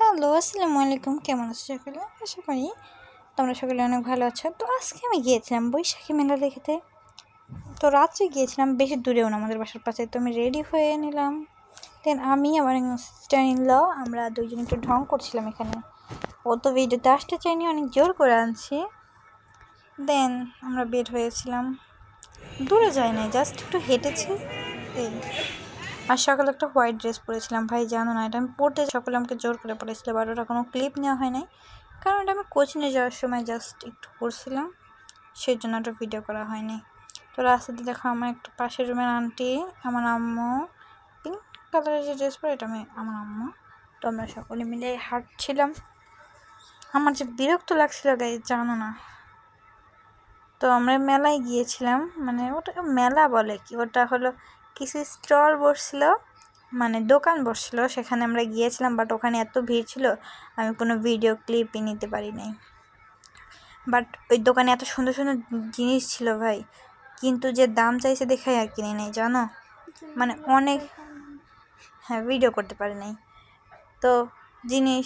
Hello, আসসালামু আলাইকুম। কেমন আছো সকলে? আশা করি তোমরা সকলে অনেক ভালো আছো। তো আজকে আমি গিয়েছিলাম বৈশাখী মেলা দেখতে। তো রাত্রে গিয়েছিলাম, বেশি দূরেও না, আমাদের বাসার পাশে। তো আমি রেডি হয়ে নিলাম। দেন আমি আমার সিস্টার ইন ল আমরা দুইজন একটু ঢং করছিলাম এখানে। ও তো ভিডিওতে আসতে চাইনি অনেক জোর করে আনছি। দেন আমরা বের হয়েছিলাম। দূরে যাই নাই জাস্ট একটু হেঁটেছি। এই। আর সকালে একটা হোয়াইট ড্রেস পরেছিলাম। ভাই, জানো না, এটা আমি পড়তে সকলে আমাকে জোর করে পড়েছিল বাট ওটা কোনো ক্লিপ নেওয়া হয় নাই। কারণ এটা আমি কোচিংয়ে যাওয়ার সময় জাস্ট একটু পড়ছিলাম সেই জন্য ওটা ভিডিও করা হয়নি। তো রাস্তাতে দেখো আমার একটু পাশের রুমের আন্টি আমার আম্মু পিঙ্ক কালারের যে ড্রেস পরে, এটা আমি, আমার আম্মু, তো আমরা সকলে মিলে হাঁটছিলাম। আমার যে বিরক্ত লাগছিল গাই জানো না। তো আমরা মেলায় গিয়েছিলাম মানে ওটা মেলা বলে কি? ওটা হলো কিছু স্টল বসছিল মানে দোকান বসছিল, সেখানে আমরা গিয়েছিলাম বাট ওখানে এত ভিড় ছিল, আমি কোনো ভিডিও ক্লিপই নিতে পারি নাই। বাট ওই দোকানে এত সুন্দর সুন্দর জিনিস ছিল ভাই, কিন্তু যে দাম চাইছে দেখাই আর কিনে নেই, জানো? মানে অনেক হ্যাঁ ভিডিও করতে পারি নাই। তো জিনিস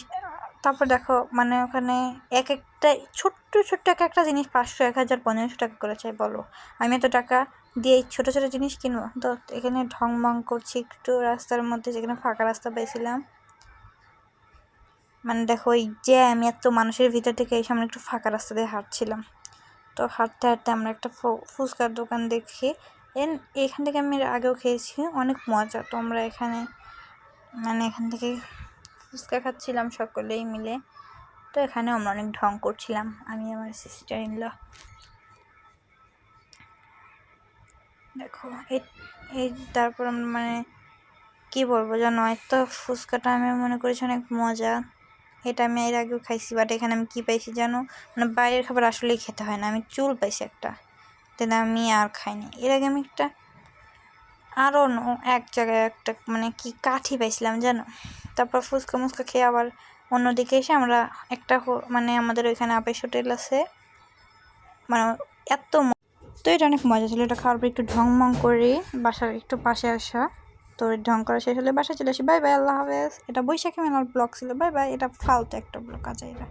তারপর দেখো মানে ওখানে এক একটা, ছোট্ট ছোট্ট এক একটা জিনিস পাঁচশো, এক হাজার, পনেরোশো টাকা করে চাই, বলো। আমি এত টাকা দিয়ে এই ছোটো ছোটো জিনিস কিনবো। তো এখানে ঢং মং করছি একটু রাস্তার মধ্যে, যেখানে ফাঁকা রাস্তা পেয়েছিলাম মানে দেখো ওই যে আমি এত মানুষের ভিতর থেকে এই সামনে একটু ফাঁকা রাস্তা দিয়ে হাঁটছিলাম। তো হাঁটতে হাঁটতে আমরা একটা ফুচকার দোকান দেখি। এন, এখান থেকে আমি আগেও খেয়েছি, অনেক মজা। তো আমরা এখানে মানে এখান থেকে ফুচকা খাচ্ছিলাম সকলেই মিলে। তো এখানে আমরা অনেক ঢং করছিলাম, আমি আমার সিস্টার ইনল দেখো, এই তারপর আমরা মানে কী বলব জানো তো ফুচকাটা আমি মনে করেছি অনেক মজা। এটা আমি এর আগেও খাইছি বাট এখানে আমি কী পাইছি জানো মানে বাইরের খাবার আসলেই খেতে হয় না, আমি চুল পাইছি একটা। তাই আমি আর খাইনি। এর আগে আমি একটা আরও এক জায়গায় একটা মানে কি কাঠি পাইছিলাম জানো? তারপর ফুচকা মুচকা খেয়ে আবার অন্যদিকে এসে আমরা একটা মানে আমাদের ওইখানে আপাইশ হোটেল আছে। মানে এত তো এটা অনেক মজা ছিল, এটা খাওয়ার পর একটু ঢং মং করে, বাসার একটু পাশে আসা। তো ঢং করা শেষ হলে বাসায় চলে আসি। বাই বাই, আল্লাহ হাফেজ। এটা বৈশাখী মেলার ব্লগ ছিল, বাই বাই। এটা ফালতু একটা ব্লগ আছে এটা